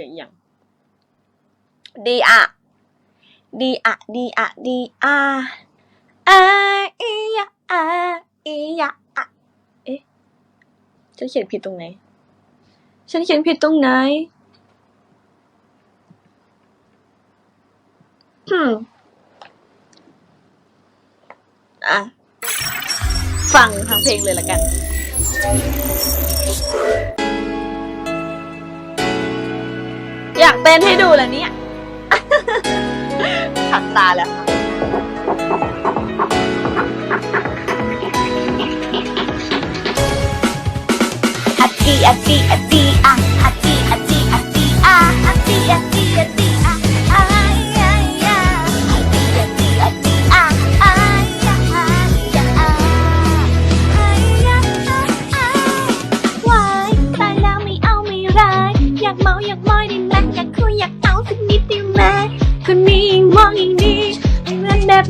สียงอหย่างดีอะดีอะดีอะดีอะอาอียะอาอียะอะเอ๊ะฉันเขียนผิดตรงไหน ฉันเขียนผิดตรงไหนอืมอะฟังทั้งเพลงเลยละกัน เต้นให้ดูแล้วเนี่ย ขัดตาแล้วค่ะอะดีอะดีอะดีอะอะดีอะ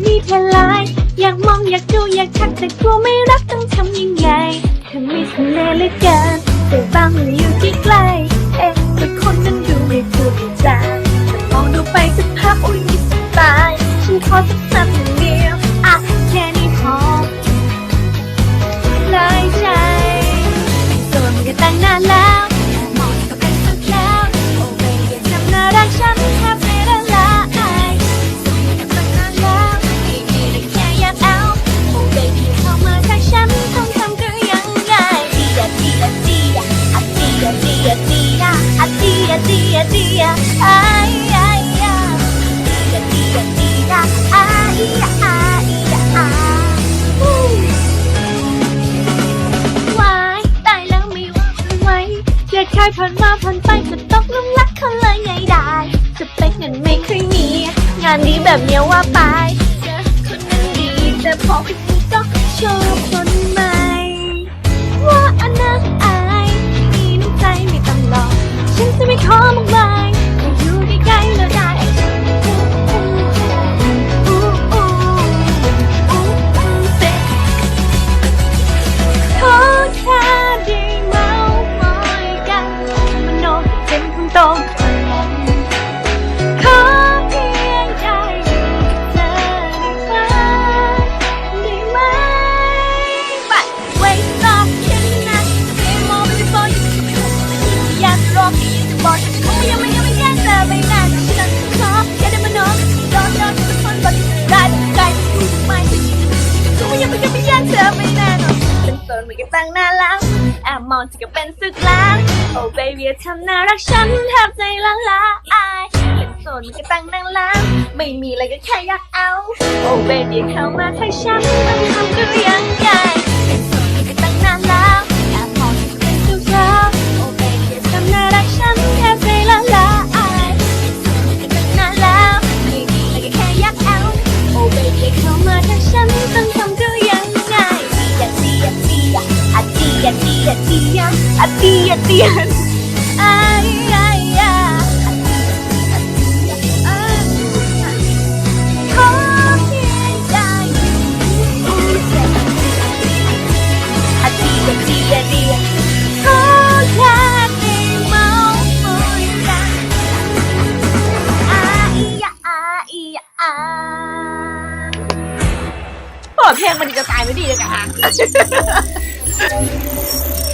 มีเธอลาย อยากมองอยากดูอยากทักแต่กลัวไม่รักต้องทำยังไงเธอไม่สน่ห์เหลือเกินแต่บางมันอยู่ที่ใกล้ ใครผ่านมาผ่านไปก็ตกหลุมรักเขาเลยไงได้จะเป็นเงินไม่เคยมี งานดีแบบเนี้ยว่าไปเจอคนนั้นดีแต่พอคนนี้ก็ชอบ อบมองจะก็เป็นสึกล้ว Oh baby ทำน่ารักฉันแทบใจละลายเป็นโสดมากันตั้งนานแล้วไม่มีอะไรก็แค่อยากเอา Oh baby เข้ามาทักฉันต้องทำตัวยังไงเป็นโสดมากันตั้งนานแล้วแอบมองจะเป็นสึกแล้ว Oh baby ทำน่ารักฉันแทบใจละลายเป็นโสดมากันตั้งนานแล้วไม่มีอะไรก็แค่อยากเอา Oh baby เข้ามาทักฉันตั้ง ดีอะดีอะดีอะอะดีอะดีอะไอ้ไอ้ยาอะดีอะดีอะดีอะอะขอเพียงได้อยู่เจ็บอะดีอะดีอะดีอะขอแค่ได้เตียะอาอียะอาเปิดเพลงมันจะตายไม่ดีเลยกัน